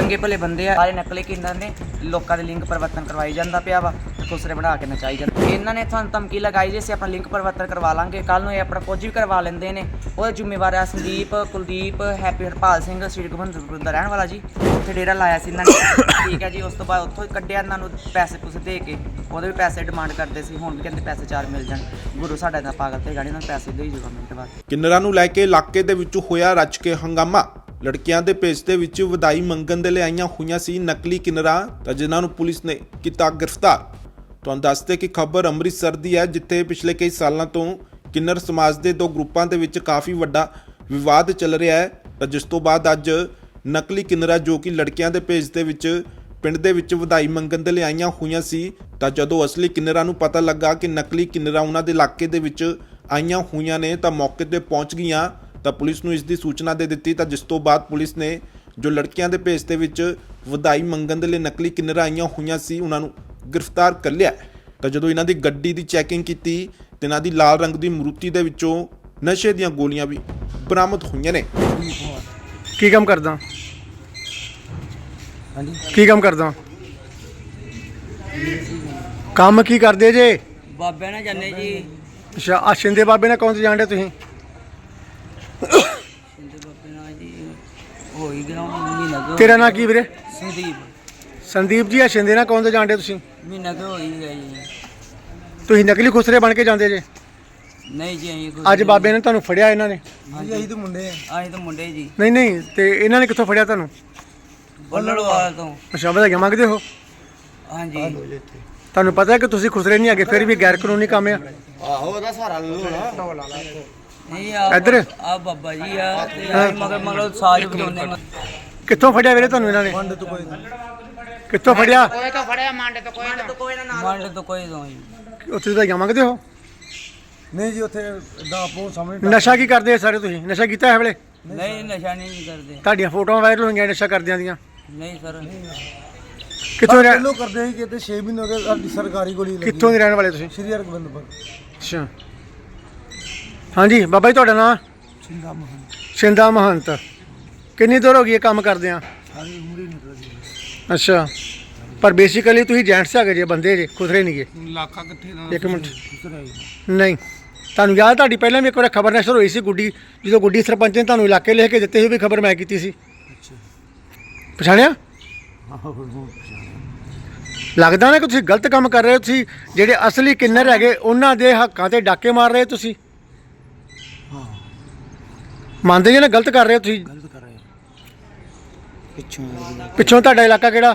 ਚੰਗੇ ਭਲੇ ਬੰਦੇ ਆ, ਸਾਰੇ ਨਕਲੀ ਕਿੰਦਰ ਨੇ, ਲੋਕਾਂ ਦੇ ਲਿੰਕ ਪਰਿਵਰਤਨ ਕਰਵਾਈ ਜਾਂਦਾ ਪਿਆ ਵਾ ਤੇ ਖੁਸਰੇ ਬਣਾ ਕੇ ਨਚਾਈ ਜਾਂਦਾ। ਇਹਨਾਂ ਨੇ ਤੁਹਾਨੂੰ ਧਮਕੀ ਲਗਾਈ ਜੇ ਅਸੀਂ ਆਪਣਾ ਲਿੰਕ ਪਰਿਵਰਤਨ ਕਰਵਾ ਲਾਂਗੇ ਕੱਲ ਨੂੰ ਇਹ ਆਪਣਾ ਕੁਝ ਵੀ ਕਰਵਾ ਲੈਂਦੇ ਨੇ। ਉਹਦੇ ਜ਼ਿੰਮੇਵਾਰ ਆ ਸੰਦੀਪ, ਕੁਲਦੀਪ, ਹੈਪੀ ਹਰਪਾਲ ਸਿੰਘ, ਸ੍ਰੀ ਗੋਬਿੰਦਪੁਰ ਦਾ ਰਹਿਣ ਵਾਲਾ ਜੀ। ਉੱਥੇ ਡੇਰਾ ਲਾਇਆ ਸੀ ਇਹਨਾਂ ਨੇ। ਠੀਕ ਹੈ ਜੀ, ਉਸ ਤੋਂ ਬਾਅਦ ਉੱਥੋਂ ਕੱਢਿਆ ਇਹਨਾਂ ਨੂੰ ਪੈਸੇ ਪੂਸੇ ਦੇ ਕੇ। ਉਹਦੇ ਵੀ ਪੈਸੇ ਡਿਮਾਂਡ ਕਰਦੇ ਸੀ, ਹੁਣ ਵੀ ਕਹਿੰਦੇ ਪੈਸੇ ਚਾਰ ਮਿਲ ਜਾਣ। ਗੁਰੂ ਸਾਡਾ ਦਾ ਪਾਗਲ ਤੇ ਗਾੜੀ ਇਹਨਾਂ ਨੂੰ ਪੈਸੇ ਦੇ ਹੀ ਜੂਗਾ ਮਿੰਟ ਬਾਅਦ। ਕਿੰਨਰਾਂ ਨੂੰ ਲੈ ਕੇ ਇਲਾਕੇ ਦੇ ਵਿੱਚ ਹੋਇਆ ਰੱਜ ਕੇ ਹੰਗਾਮਾ? ਲੜਕੀਆਂ ਦੇ ਭੇਜ ਦੇ ਵਿੱਚ ਵਧਾਈ ਮੰਗਣ ਦੇ ਲਈ ਆਈਆਂ ਹੋਈਆਂ ਸੀ ਨਕਲੀ ਕਿੰਨਰਾਂ ਤਾਂ ਜਿਨ੍ਹਾਂ ਨੂੰ ਪੁਲਿਸ ਨੇ ਕੀਤਾ ਗ੍ਰਿਫਤਾਰ। ਤੁਹਾਨੂੰ ਦੱਸਦੇ ਕਿ ਖਬਰ ਅੰਮ੍ਰਿਤਸਰ ਦੀ ਹੈ, ਜਿੱਥੇ ਪਿਛਲੇ ਕਈ ਸਾਲਾਂ ਤੋਂ ਕਿੰਨਰ ਸਮਾਜ ਦੇ ਦੋ ਗਰੁੱਪਾਂ ਦੇ ਵਿੱਚ ਕਾਫੀ ਵੱਡਾ ਵਿਵਾਦ ਚੱਲ ਰਿਹਾ ਹੈ। ਤਾਂ ਜਿਸ ਤੋਂ ਬਾਅਦ ਅੱਜ ਨਕਲੀ ਕਿਨਰਾ ਜੋ ਕਿ ਲੜਕੀਆਂ ਦੇ ਭੇਜ ਦੇ ਵਿੱਚ ਪਿੰਡ ਦੇ ਵਿੱਚ ਵਧਾਈ ਮੰਗਣ ਦੇ ਲਈ ਆਈਆਂ ਹੋਈਆਂ ਸੀ, ਤਾਂ ਜਦੋਂ ਅਸਲੀ ਕਿੰਨਰਾਂ ਨੂੰ ਪਤਾ ਲੱਗਾ ਕਿ ਨਕਲੀ ਕਿੰਨਰਾਂ ਉਹਨਾਂ ਦੇ ਇਲਾਕੇ ਦੇ ਵਿੱਚ ਆਈਆਂ ਹੋਈਆਂ ਨੇ ਤਾਂ ਮੌਕੇ ਤੇ ਪਹੁੰਚ ਗਈਆਂ ਤਾਂ ਪੁਲਿਸ ਨੂੰ ਇਸ ਦੀ ਸੂਚਨਾ ਦੇ ਦਿੱਤੀ ਤਾਂ ਜਿਸ ਤੋਂ ਬਾਅਦ ਪੁਲਿਸ ਨੇ ਜੋ ਲੜਕੀਆਂ ਦੇ ਭੇਸ ਦੇ ਵਿੱਚ ਵਧਾਈ ਮੰਗਣ ਦੇ ਲਈ ਨਕਲੀ ਕਿੰਨਰਾਂ ਆਈਆਂ ਹੋਈਆਂ ਸੀ ਉਹਨਾਂ ਨੂੰ ਗ੍ਰਿਫਤਾਰ ਕਰ ਲਿਆ ਤਾਂ ਜਦੋਂ ਇਹਨਾਂ ਦੀ ਗੱਡੀ ਦੀ ਚੈਕਿੰਗ ਕੀਤੀ ਤੇ ਇਹਨਾਂ ਦੀ ਲਾਲ ਰੰਗ ਦੀ ਮਰੂਤੀ ਦੇ ਵਿੱਚੋਂ ਨਸ਼ੇ ਦੀਆਂ ਗੋਲੀਆਂ ਵੀ ਬਰਾਮਦ ਹੋਈਆਂ ਨੇ। ਕੀ ਕੰਮ ਕਰਦਾ? ਹਾਂਜੀ। ਕੀ ਕੰਮ ਕਰਦਾ? ਕੰਮ ਕੀ ਕਰਦੇ ਜੇ? ਬਾਬੇ ਨਾਲ ਜਾਂਦੇ ਜੀ। ਅੱਛਾ ਆ ਸ਼ਿੰਦੇ ਬਾਬੇ ਨਾਲ ਕੌਣ ਤੇ ਜਾਣਦੇ ਤੁਸੀਂ ਸਿੰਧੂ ਬਾਬੇ ਨਾਲ ਜੀ ਹੋਈ ਗਿਆ ਮਹੀਨਾ ਕੁ ਤੇਰਾ ਨਾਂ ਕੀ ਵੀਰੇ? ਸੰਦੀਪ। ਸੰਦੀਪ ਜੀ ਆ ਸ਼ਿੰਦੇ ਨਾਲ ਕੌਣ ਤੇ ਜਾਣਦੇ ਤੁਸੀਂ? ਮਹੀਨਾ ਕੁ ਹੋਈ ਗਿਆ ਜੀ। ਤੁਸੀਂ ਨਕਲੀ ਖੁਸਰੇ ਬਣ ਕੇ ਜਾਂਦੇ ਜੇ? ਨਹੀਂ ਜੀ ਅਸੀਂ ਕੁਛ ਅੱਜ ਬਾਬੇ ਨੇ ਤੁਹਾਨੂੰ ਫੜਿਆ ਇਹਨਾਂ ਨੇ? ਹਾਂਜੀ। ਅਸੀਂ ਤਾਂ ਮੁੰਡੇ ਆ। ਅਸੀਂ ਤਾਂ ਮੁੰਡੇ ਜੀ। ਨਹੀਂ ਨਹੀਂ ਤੇ ਇਹਨਾਂ ਨੇ ਕਿੱਥੋਂ ਫੜਿਆ ਤੁਹਾਨੂੰ? ਬੱਲੜਵਾਲ ਤੋਂ। ਅੱਛਾ ਵਧਾਈਆਂ ਮੰਗਦੇ ਹੋ? ਹਾਂਜੀ। ਤੁਹਾਨੂੰ ਪਤਾ ਹੈ ਕਿ ਤੁਸੀਂ ਖੁਸਰੇ ਨਹੀਂ ਹੈਗੇ ਫਿਰ ਵੀ ਗੈਰ ਕਾਨੂੰਨੀ ਕੰਮ ਆ। ਨਹੀਂ ਆ ਇੱਧਰ? ਆ ਬਾਬਾ ਜੀ ਆ ਤੇ ਮਗਰ ਮਗਰ ਸਾਜ ਵਜਾਉਂਦੇ ਨੇ। ਕਿੱਥੋਂ ਫੜਿਆ ਵੀਰੇ ਤੁਹਾਨੂੰ ਇਹਨਾਂ ਨੇ? ਕਿੱਥੋਂ ਫੜਿਆ? ਮੰਡ ਤੋਂ ਕੋਈ ਦੋ ਜੀ ਉੱਥੇ ਵਧਾਈਆਂ ਮੰਗਦੇ ਹੋ ਨਹੀਂ ਜੀ ਉੱਥੇ ਦਾ ਆਪੋ ਸਾਹਮਣੇ ਨਸ਼ਾ ਕੀ ਕਰਦੇ ਆ ਸਾਰੇ ਤੁਸੀਂ? ਨਸ਼ਾ ਕੀਤਾ ਹੈ ਵੇਲੇ ਨਹੀਂ ਨਸ਼ਾ ਨਹੀਂ ਕਰਦੇ। ਤੁਹਾਡੀਆਂ ਫੋਟੋਆਂ ਵਾਇਰਲ ਹੋਈਆਂ ਨਸ਼ਾ ਕਰਦਿਆਂ ਦੀਆਂ। ਨਹੀਂ ਸਰ। ਕਿੱਥੋਂ ਰਹਿ- ਪਹਿਲੋਂ ਕਰਦੇ ਸੀ ਕਿਤੇ 6 ਮਹੀਨੇ ਹੋ ਗਏ ਸਾਡੀ ਸਰਕਾਰੀ ਗੋਲੀ ਲੱਗੀ। ਕਿੱਥੋਂ ਦੇ ਰਹਿਣ ਵਾਲੇ ਤੁਸੀਂ? ਸ਼੍ਰੀ ਹਰਗੋਬਿੰਦਪੁਰ। ਅੱਛਾ। ਹਾਂਜੀ ਬਾਬਾ ਜੀ ਤੁਹਾਡਾ ਨਾਮ ਸਿੰਘਾ ਮਹਨ ਸ਼ਿੰਦਾ ਮਹੰਤ। ਕਿੰਨੀ ਦੇਰ ਹੋ ਗਈ ਇਹ ਕੰਮ ਕਰਦੇ ਆ ਸਾਰੀ ਉਮਰ ਹੀ ਨਿਕਲ ਗਈ। ਅੱਛਾ। ਪਰ ਬੇਸਿਕਲੀ ਤੁਸੀਂ ਜੈਂਟਸ ਹੈਗੇ ਜੇ ਬੰਦੇ ਜੇ ਖੁਸਰੇ ਨਹੀਂਗੇ ਲਾਖਾ ਕਿੱਥੇ ਦਾ ਇੱਕ ਮਿੰਟ। ਜੀ ਨਹੀਂ। ਤੁਹਾਨੂੰ ਯਾਦ ਤੁਹਾਡੀ ਪਹਿਲਾਂ ਵੀ ਇੱਕ ਵਾਰ ਖਬਰ ਨਸ਼ਰ ਹੋਈ ਸੀ ਗੁੱਡੀ ਜਦੋਂ ਗੁੱਡੀ ਸਰਪੰਚ ਨੇ ਤੁਹਾਨੂੰ ਇਲਾਕੇ ਲਿਖ ਕੇ ਦਿੱਤੇ ਸੀ ਵੀ ਖਬਰ ਮੈਂ ਕੀਤੀ ਸੀ? ਪਛਾਣਿਆ। ਲੱਗਦਾ ਨਾ ਕਿ ਤੁਸੀਂ ਗਲਤ ਕੰਮ ਕਰ ਰਹੇ ਹੋ ਤੁਸੀਂ ਜਿਹੜੇ ਅਸਲੀ ਕਿੰਨਰ ਹੈਗੇ ਉਹਨਾਂ ਦੇ ਹੱਕਾਂ ਤੇ ਡਾਕੇ ਮਾਰ ਰਹੇ ਹੋ ਤੁਸੀਂ? ਮੰਨਦੇ ਜੇ ਨਾ ਗਲਤ ਕਰ ਰਹੇ ਹੋ ਤੁਸੀਂ? ਗਲਤ ਕਰ ਰਹੇ ਆ। ਪਿੱਛੋਂ ਪਿੱਛੋਂ ਤੁਹਾਡਾ ਇਲਾਕਾ ਕਿਹੜਾ?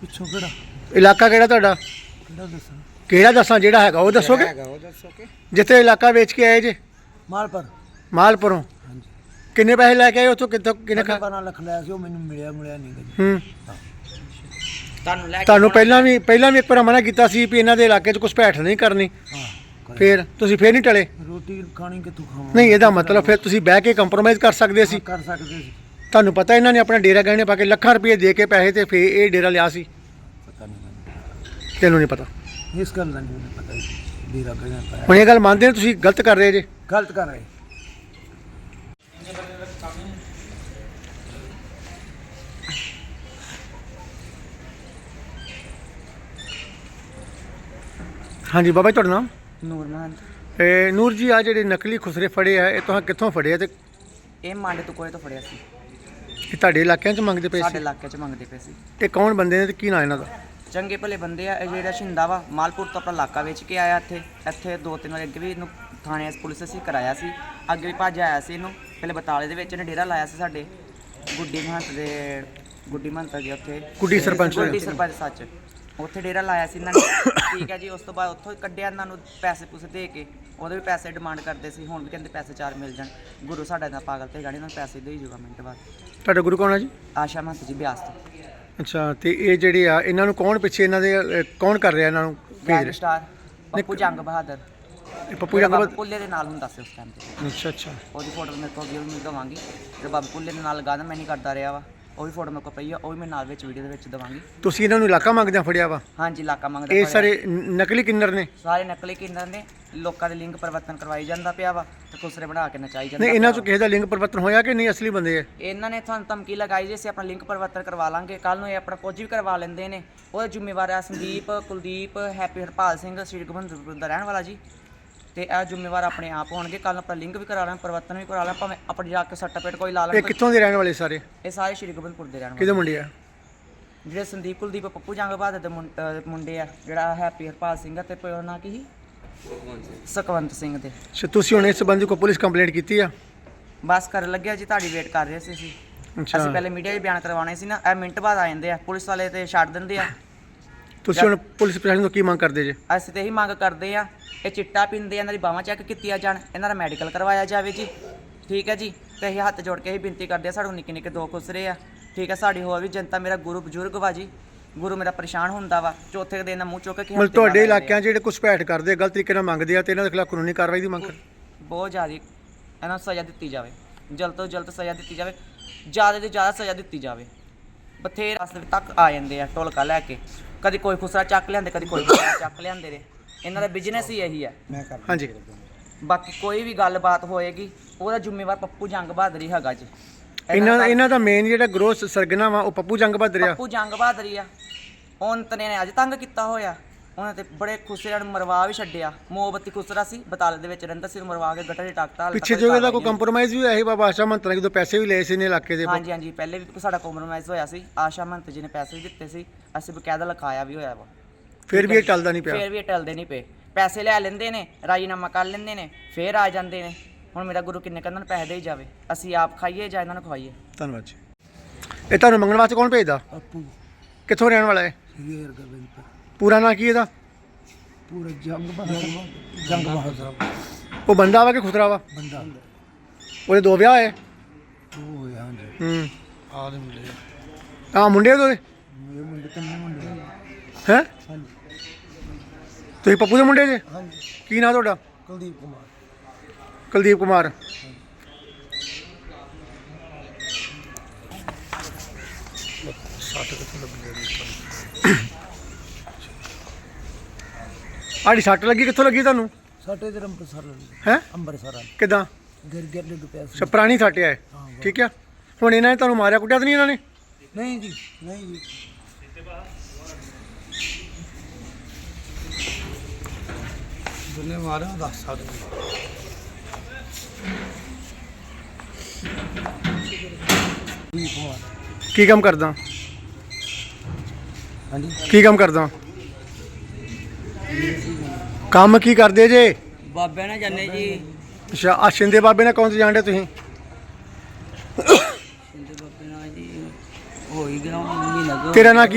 ਪਿੱਛੋਂ ਕਿਹੜਾ? ਇਲਾਕਾ ਕਿਹੜਾ ਤੁਹਾਡਾ? ਕਿਹੜਾ ਦੱਸਾਂ? ਕਿਹੜਾ ਦੱਸਾਂ ਜਿਹੜਾ ਹੈਗਾ ਉਹ ਦੱਸੋਗੇ? ਉਹ ਦੱਸੋ ਕਿ ਜਿੱਥੇ ਇਲਾਕਾ ਵੇਚ ਕੇ ਆਏ ਜੇ? ਮਾਲ ਪਰ ਮਾਲਪੁਰੋਂ। ਹਾਂਜੀ। ਕਿੰਨੇ ਪੈਸੇ ਲੈ ਕੇ ਆਏ ਉੱਥੋਂ? ਕਿੱਥੋਂ ਕਿੰਨੇ ਖਾ ਪਨਾ ਲੱਖ ਲਿਆ ਸੀ ਉਹ ਮੈਨੂੰ ਮਿਲਿਆ ਮਿਲਿਆ ਨਹੀਂ ਗਾ ਜੀ ਹੂੰ। ਤੁਹਾਨੂੰ ਲੈ ਕੇ ਤੁਹਾਨੂੰ ਪਹਿਲਾਂ ਵੀ ਪਹਿਲਾਂ ਵੀ ਇੱਕ ਵਾਰ ਮਨਾ ਕੀਤਾ ਸੀ ਵੀ ਇਹਨਾਂ ਦੇ ਇਲਾਕੇ 'ਚ ਕੁਝ ਭੈਠ ਨਹੀਂ ਕਰਨੀ। ਹਾਂ। ਫਿਰ ਤੁਸੀਂ ਫੇਰ ਨਹੀਂ ਟਲੇ? ਰੋਟੀ ਖਾਣੀ ਕਿੱਥੋਂ ਖਾਵਾਂ? ਨਹੀਂ ਇਹਦਾ ਮਤਲਬ ਫਿਰ ਤੁਸੀਂ ਬਹਿ ਕੇ ਕੰਪਰੋਮਾਈਜ਼ ਕਰ ਸਕਦੇ ਸੀ। ਕਰ ਸਕਦੇ ਸੀ। ਤੁਹਾਨੂੰ ਪਤਾ ਇਹਨਾਂ ਨੇ ਆਪਣਾ ਡੇਰਾ ਗਹਿਣੇ ਪਾ ਕੇ ਲੱਖਾਂ ਰੁਪਏ ਦੇ ਕੇ ਪੈਸੇ ਤੇ ਫੇਰ ਇਹ ਡੇਰਾ ਲਿਆ ਸੀ। ਪਤਾ ਨਹੀਂ ਮੈਨੂੰ। ਤੈਨੂੰ ਨਹੀਂ ਪਤਾ। ਇਸ ਗੱਲ ਦਾ ਨਹੀਂ ਪਤਾ ਵੀਰਾ ਕਹਿੰਦਾ ਪਾਇਆ। ਹੁਣ ਇਹ ਗੱਲ ਮੰਨਦੇ ਨੇ ਤੁਸੀਂ ਗਲਤ ਕਰ ਰਹੇ ਜੇ? ਗਲਤ ਕਰ ਰਹੇ। ਹਾਂਜੀ ਬਾਬਾ ਤੁਹਾਡਾ ਨਾਮ? ਨੂਰ ਮਹੰਤ ਇਹ ਨੂਰ ਜੀ ਆ ਜਿਹੜੇ ਨਕਲੀ ਖੁਸਰੇ ਫੜੇ ਆ ਇਹ ਤੁਹਾਂ ਕਿੱਥੋਂ ਫੜੇ ਆ ਤੇ ਇਹ ਮੰਡ ਤੋਂ ਕੋਈ ਤੋਂ ਫੜਿਆ ਸੀ। ਇਹ ਤੁਹਾਡੇ ਇਲਾਕਿਆਂ 'ਚ ਮੰਗਦੇ ਪਏ ਸਾਡੇ ਸੀ? ਇਲਾਕੇ 'ਚ ਮੰਗਦੇ ਪਏ ਸੀ। ਇਹ ਕੌਣ ਬੰਦੇ ਨੇ ਤੇ ਕੀ ਨਾਂ ਇਹਨਾਂ ਦਾ? ਚੰਗੇ ਭਲੇ ਬੰਦੇ ਆ ਇਹ ਜਿਹੜਾ ਸ਼ਿੰਦਾ ਵਾ ਮਾਲਪੁਰ ਤੋਂ ਆਪਣਾ ਇਲਾਕਾ ਵੇਚ ਕੇ ਆਇਆ ਇੱਥੇ। ਇੱਥੇ ਦੋ ਤਿੰਨ ਵਾਰ ਅੱਗੇ ਵੀ ਇਹਨੂੰ ਥਾਣੇ ਪੁਲਿਸ ਅਸੀਂ ਕਰਾਇਆ ਸੀ। ਅੱਗੇ ਵੀ ਭੱਜ ਆਇਆ ਸੀ ਇਹਨੂੰ। ਪਹਿਲੇ ਬਤਾਲੇ ਦੇ ਵਿੱਚ ਇਹਨੇ ਡੇਰਾ ਲਾਇਆ ਸੀ ਸਾਡੇ। ਗੁੱਡੀ ਮਹੰਤ ਦੇ ਗੁੱਡੀ ਮਹੰਤ ਜੀ ਉੱਥੇ। ਗੁੱਡੀ ਸਰਪੰਚ ਗੁੱਡੀ। ਸਰਪੰਚ ਸੱਚ। ਉੱਥੇ ਡੇਰਾ ਲਾਇਆ ਸੀ ਇਹਨਾਂ ਨੇ। ਠੀਕ ਹੈ ਜੀ ਉਸ ਤੋਂ ਬਾਅਦ ਉੱਥੋਂ ਹੀ ਕੱਢਿਆ ਇਹਨਾਂ ਨੂੰ ਪੈਸੇ ਪੂਸੇ ਦੇ ਕੇ। ਉਹਦੇ ਵੀ ਪੈਸੇ ਡਿਮਾਂਡ ਕਰਦੇ ਸੀ ਹੁਣ ਵੀ ਕਹਿੰਦੇ ਪੈਸੇ ਚਾਰ ਮਿਲ ਜਾਣ। ਗੁਰੂ ਸਾਡਾ ਦਾ ਪਾਗਲ ਤੇ ਗਾੜੀ ਇਹਨਾਂ ਨੂੰ ਪੈਸੇ ਦੇ ਹੀ ਜੂਗਾ ਮਿੰਟ ਬਾਅਦ। ਤੁਹਾਡਾ ਗੁਰੂ ਕੌਣ ਆ ਜੀ? ਆਸ਼ਾ ਮਹੰਤ ਜੀ ਬਿਆਸ ਤੋਂ। ਅੱਛਾ ਤੇ ਇਹ ਜਿਹੜੇ ਆ ਇਹਨਾਂ ਨੂੰ ਕੌਣ ਪਿੱਛੇ ਇਹਨਾਂ ਦੇ ਅਹ, ਕੌਣ ਕਰ ਰਿਹਾ ਇਹਨਾਂ ਨੂੰ ਭੇਜ ਰਿਹਾ? ਸਟਾਰ ਪੱਪੂ ਜੰਗ ਬਹਾਦਰ। ਇਹ ਪੱਪੂ ਜੰਗਲ ਬਾਬਾ ਪੁੱਲੇ ਦੇ ਨਾਲ ਹੁੰਦਾ ਸੀ ਉਸ ਟਾਈਮ ਤੇ। ਅੱਛਾ ਅੱਛਾ। ਉਹਦੀ ਫੋਟੋ ਮੇਰੇ ਕੋਲ ਵੀ ਮੈਂ ਦਵਾਂਗੀ ਬਾਬਾ ਪੁੱਲੇ ਦੇ ਨਾਲ ਗਾਣਾ ਮੈਂ ਨਹੀਂ ਕਰਦਾ ਰਿਹਾ ਵਾ। ਉਹ ਵੀ ਫੋਟੋ ਮੇਰੇ ਕੋਲ ਪਈ ਆ ਉਹ ਵੀ ਮੈਂ ਨਾਲ ਵਿੱਚ ਵੀਡੀਓ ਦੇ ਵਿੱਚ ਦਵਾਂਗੀ। ਤੁਸੀਂ ਇਹਨਾਂ ਨੂੰ ਇਲਾਕਾ ਮੰਗਦਿਆਂ ਫੜਿਆ ਵਾ? ਹਾਂਜੀ ਇਲਾਕਾ ਮੰਗਦਾ ਇਹ। ਸਾਰੇ ਨ- ਨਕਲੀ ਕਿੰਨਰ ਨੇ? ਸਾਰੇ ਨਕਲੀ ਕਿੰਨਰ ਨੇ ਲੋਕਾਂ ਦੇ ਲਿੰਗ ਪਰਿਵਰਤਨ ਕਰਵਾਈ ਜਾਂਦਾ ਪਿਆ ਵਾ ਤੇ ਖੁਸਰੇ ਬਣਾ ਕੇ ਨਚਾਈ ਜਾਂਦਾ ਨਹੀਂ ਇਹਨਾਂ ਚੋਂ ਕਿਸੇ ਦਾ ਲਿੰਗ ਪਰਿਵਰਤਨ ਹੋਇਆ ਕਿ ਨਹੀਂ ਅਸਲੀ ਬੰਦੇ ਹੈ ਇਹਨਾਂ ਨੇ ਤੁਹਾਨੂੰ ਧਮਕੀ ਲਗਾਈ ਜੇ ਅਸੀਂ ਆਪਣਾ ਲਿੰਕ ਪਰਿਵਰਤਨ ਕਰਵਾ ਲਾਂਗੇ। ਕੱਲ ਨੂੰ ਇਹ ਆਪਣਾ ਕੁਝ ਵੀ ਕਰਵਾ ਲੈਂਦੇ ਨੇ। ਉਹਦੇ ਜ਼ਿੰਮੇਵਾਰ ਆ ਸੰਦੀਪ ਕੁਲਦੀਪ ਹੈਪੀ ਹਰਪਾਲ ਸਿੰਘ ਸ਼੍ਰੀ ਗੋਬਿੰਦਪੁਰ ਦਾ ਰਹਿਣ ਵਾਲਾ ਜੀ। ਤੇ ਇਹ ਜ਼ਿੰਮੇਵਾਰ ਆਪਣੇ ਆਪ ਹੋਣਗੇ। ਕੱਲ ਆਪਣਾ ਲਿੰਕ ਵੀ ਕਰਾ ਲਾਂ ਪਰਿਵਰਤਨ ਵੀ ਕਰਾ ਲਾਂ ਭਾਵੇਂ ਆਪਣੀ ਜਾ ਕੇ ਸਰਟੀਫਿਕੇਟ ਕੋਈ ਲਾ ਇਹ ਲੈਣ ਕਿੱਥੋਂ ਦੇ ਰਹਿਣ ਵਾਲੇ ਸਾਰੇ? ਇਹ ਸਾਰੇ ਸ਼੍ਰੀ ਗੋਬਿੰਦਪੁਰ ਦੇ ਰਹਿਣ ਵਾਲੇ। ਕਿਹਦੇ ਮੁੰਡੇ ਆ? ਜਿਹੜੇ ਸੰਦੀਪ ਕੁਲਦੀਪ ਪੱਪੂ ਜੰਗ ਬਹਾਦਰ ਦੇ ਮੁੰ- ਅਹ ਮੁੰਡੇ ਆ ਜਿਹੜਾ ਹੈਪੀ ਹਰਪਾਲ ਸਿੰਘ ਆ ਤੇ ਪਿਓ ਨਾਂ ਕੀ ਸੀ? ਸੁਖਵੰਤ ਸਿੰਘ। ਦੇ। ਅੱਛਾ ਤੁਸੀਂ ਹੁਣ ਇਸ ਸੰਬੰਧੀ ਕੋਈ ਪੁਲਿਸ ਕੰਪਲੇਂਟ ਕੀਤੀ ਆ? ਬਸ ਕਰਨ ਲੱਗਿਆ ਜੀ ਤੁਹਾਡੀ ਵੇਟ ਕਰ ਰਹੇ ਸੀ ਅਸੀਂ। ਅੱਛਾ। ਅਸੀਂ ਪਹਿਲੇ ਮੀਡੀਆ 'ਚ ਬਿਆਨ ਕਰਵਾਉਣੇ ਸੀ ਨਾ ਇਹ ਮਿੰਟ ਬਾਅਦ ਆ ਜਾਂਦੇ ਆ। ਪੁਲਿਸ ਵਾਲੇ ਤੇ ਛੱਡ ਦਿੰਦੇ ਆ। ਤੁਸੀਂ ਹੁਣ ਪੁਲਿਸ ਪ੍ਰਸ਼ਾਸਨ ਤੋਂ ਕੀ ਮੰਗ ਕਰਦੇ ਜੇ? ਅਸੀਂ ਤੇ ਇਹੀ ਮੰਗ ਕਰਦੇ ਆ ਇਹ ਚਿੱਟਾ ਪੀਂਦੇ ਆ ਇਹਨਾਂ ਦੀ ਬਾਹਾਂ ਚੈੱਕ ਕੀਤੀਆਂ ਜਾਣ ਇਹਨਾਂ ਦਾ ਮੈਡੀਕਲ ਕਰਵਾਇਆ ਜਾਵੇ ਜੀ। ਠੀਕ ਹੈ ਜੀ? ਤੇ ਇਹ ਹੱਥ ਜੋੜ ਕੇ ਇਹ ਬੇਨਤੀ ਕਰਦੇ ਆ ਸਾਨੂੰ ਨਿੱਕੇ ਨਿੱਕੇ ਦੋ ਖੁਸਰੇ ਆ। ਠੀਕ ਹੈ ਸਾਡੀ ਹੋਰ ਵੀ ਜਨਤਾ ਮੇਰਾ ਗੁਰੂ ਬਜ਼ੁਰਗ ਵਾ ਜੀ। ਗੁਰੂ ਮੇਰਾ ਪਰੇਸ਼ਾਨ ਹੁੰਦਾ ਵਾ ਚੌਥੇ ਦਿਨ ਦਾ ਮੂੰਹ ਚੁੱਕ ਕੇ ਮਤਲਬ ਹਫ਼ਤੇ ਤੁਹਾਡੇ ਬਾਅਦ ਇਲਾਕਿਆਂ 'ਚ ਜਿਹੜੇ ਘੁਸਪੈਠ ਕਰਦੇ ਆ, ਗਲਤ ਤਰੀਕੇ ਨਾਲ ਮੰਗਦੇ ਆ ਤੇ ਇਹਨਾਂ ਦੇ ਖਿਲਾਫ ਕਾਨੂੰਨੀ ਕਾਰਵਾਈ ਦੀ ਮੰਗ ਕਰ ਬਹੁਤ ਜ਼ਿਆਦਾ ਇਹਨਾਂ ਨੂੰ ਸਜ਼ਾ ਦਿੱਤੀ ਜਾਵੇ। ਜਲਦ ਤੋਂ ਜਲਦ ਸਜ਼ਾ ਦਿੱਤੀ ਜਾਵੇ ਜ਼ਿਆਦਾ ਤੋਂ ਜ਼ਿਆਦਾ ਸਜ਼ਾ ਦਿੱਤੀ ਜਾਵੇ। ਬਥੇਰੇ ਰਸਤੇ ਤੱਕ ਆ ਜਾਂਦੇ ਆ ਢੋਲਕਾ ਲੈ ਕੇ। ਕਦੀ ਕੋਈ ਖੁਸਰਾ ਚੱਕ ਲਿਆਂਦੇ ਕਦੀ ਕੋਈ ਖੁਸਰਾ ਚੱਕ ਲਿਆਂਦੇ ਨੇ। ਇਹਨਾਂ ਦਾ ਬਿਜ਼ਨਸ ਹੀ ਇਹੀ ਹੈ ਹਾਂਜੀ। ਬਾਕੀ ਕੋਈ ਵੀ ਗੱਲਬਾਤ ਹੋਏਗੀ ਉਹਦਾ ਜ਼ਿੰਮੇਵਾਰ ਪੱਪੂ ਜੰਗ ਬਹਾਦਰੀ ਹੈਗਾ ਜੀ। ਇਹਨਾਂ ਦਾ ਇਹਨਾਂ ਦਾ ਮੇਨ ਜਿਹੜਾ ਗਰੋਸ ਸਰਗਨਾ ਵਾ ਉਹ ਪੱਪੂ ਜੰਗ ਬਹਾਦਰ ਆ। ਪੱਪੂ ਜੰਗ ਬਹਾਦਰੀ ਆ। ਉਹਨ ਤਨੇ ਨੇ ਅੱਜ ਤੰਗ ਕੀਤਾ ਹੋਇਆ। ਉਹਨੇ ਤੇ ਬੜੇ ਖੁਸਰਿਆਂ ਨੂੰ ਮਰਵਾ ਵੀ ਛੱਡਿਆ। ਮੋਮਬੱਤੀ ਖੁਸਰਾ ਸੀ ਬਤਾਲੇ ਦੇ ਵਿੱਚ ਰਹਿੰਦਾ ਸੀ ਉਹਨੂੰ ਮਰਵਾ ਕੇ ਗੱਟਰ 'ਚ ਟਾਕਤਾ ਪਿੱਛੇ ਤੱਕ ਜੋ ਇਹਦਾ ਕਾਰਵਾਈ ਕੋਈ। ਕੰਪਰੋਮਾਈਜ਼ ਵੀ ਹੋਇਆ ਸੀ ਬਾਬਾ ਆਸ਼ਾ ਮੰਤਰਾਂ ਜਦੋਂ ਪੈਸੇ ਵੀ ਲਏ ਸੀ ਨੇ ਇਲਾਕੇ ਦੇ ਹਾਂਜੀ ਹਾਂਜੀ ਪਹਿਲੇ ਵੀ ਸਾਡਾ ਕੰਪਰੋਮਾਈਜ਼ ਹੋਇਆ ਸੀ। ਆਸ਼ਾ ਮੰਤ ਜੀ ਨੇ ਪੈਸੇ ਵੀ ਦਿੱਤੇ ਸੀ ਅਸੀਂ ਬਕਾਇਦਾ ਲਿਖਾਇਆ ਵੀ ਹੋਇਆ ਵਾ। ਫਿਰ ਵੀ ਇਹ ਟਲਦਾ ਨਹੀਂ ਪਿਆ। ਫੇਰ ਵੀ ਇਹ ਟਲਦੇ ਨਹੀਂ ਪਏ। ਪੈਸੇ ਲੈ ਲੈਂਦੇ ਨੇ ਰਾਜੀਨਾਮਾ ਕਰ ਲੈਂਦੇ ਨੇ ਫੇਰ ਆ ਜਾਂਦੇ ਨੇ। ਹੁਣ ਮੇਰਾ ਗੁਰੂ ਕਿੰਨੇ ਕੰਨਾਂ ਨੂੰ ਪੈਸੇ ਦੇ ਹੀ ਜਾਵੇ। ਅਸੀਂ ਆਪ ਖਾਈਏ ਜਾਂ ਇਹਨਾਂ ਨੂੰ ਖਵਾਈਏ? ਧੰਨਵਾਦ ਜੀ। ਇਹ ਤੁਹਾਨੂੰ ਮੰਗਣ ਵਾਸਤੇ ਕੌਣ ਭੇਜਦਾ? ਪੱਪੂ ਕਿੱਥੋਂ ਰਹਿਣ ਵਾਲਾ ਹੈ ਸ਼ੇਰ ਗੋਬਿੰਦਪੁਰ ਪੂਰਾ ਨਾਂ ਕੀ ਇਹਦਾ? ਪੂਰਾ ਜੰਗ ਬਹਾਦਰ। ਜੰਗ ਬਹਾਦਰ ਉਹ ਬੰਦਾ ਵਾ ਕਿ ਖੁਦਰਾ ਵਾ? ਬੰਦਾ। ਉਹਦੇ ਦੋ ਵਿਆਹ ਹੈ ਉਹ ਹੋਇਆ ਹਾਂਜੀ। ਹੂੰ। ਆ ਦੇ ਮੁੰਡੇ। ਆ ਮੁੰਡੇ ਉਹਦੇ ਇਹ ਮੁੰਡੇ ਤਿੰਨ ਮੁੰਡੇ। ਹੈ? ਹਾਂਜੀ। ਤੁਸੀਂ ਪੱਪੂ ਦੇ ਮੁੰਡੇ ਜੇ? ਹਾਂਜੀ। ਕੀ ਨਾਂ ਤੁਹਾਡਾ? ਕੁਲਦੀਪ ਕੁਮਾਰ। ਕੁਲਦੀਪ ਕੁਮਾਰ। ਆੜੀ ਸੱਟ ਲੱਗੀ? ਕਿੱਥੋਂ ਲੱਗੀ ਤੁਹਾਨੂੰ? ਸਾਡੇ ਇਧਰ ਅੰਮ੍ਰਿਤਸਰ ਲੱਗੀ। ਹੈ? ਅੰਮ੍ਰਿਤਸਰ ਕਿਦਾਂ? ਗਿਰ ਗਿਰ ਡਿੱਗ ਪਿਆ ਸੀ। ਪੁਰਾਣੀ ਸੱਟ ਹੈ ਠੀਕ ਆ। ਹੁਣ ਇਹਨਾਂ ਨੇ ਤੁਹਾਨੂੰ ਮਾਰਿਆ ਕੁੱਟਿਆ ਤਾਂ ਨਹੀਂ ਇਹਨਾਂ ਨੇ? ਨਹੀਂ ਜੀ ਨਹੀਂ ਜੀ। ਜਿੰਨੇ ਮਾਰਿਆ ਦੱਸ ਸਕਦੇ ਕੀ ਕੰਮ ਕਰਦਾ? ਹਾਂਜੀ। ਕੀ ਕੰਮ ਕਰਦਾ? ਕੰਮ ਕੀ ਕਰਦੇ ਜੇ? ਬਾਬੇ ਨਾਲ ਜਾਂਦੇ ਜੀ। ਅੱਛਾ ਆ ਸ਼ਿੰਦੇ ਬਾਬੇ ਨਾਲ ਕੌਣ ਤੇ ਜਾਣਦੇ ਤੁਸੀਂ? ਬਾਬੇ ਨਾਲ ਜੀ ਹੋਈ ਗਿਆ ਮਹੀਨਾ ਤੇਰਾ ਨਾਂ ਕੀ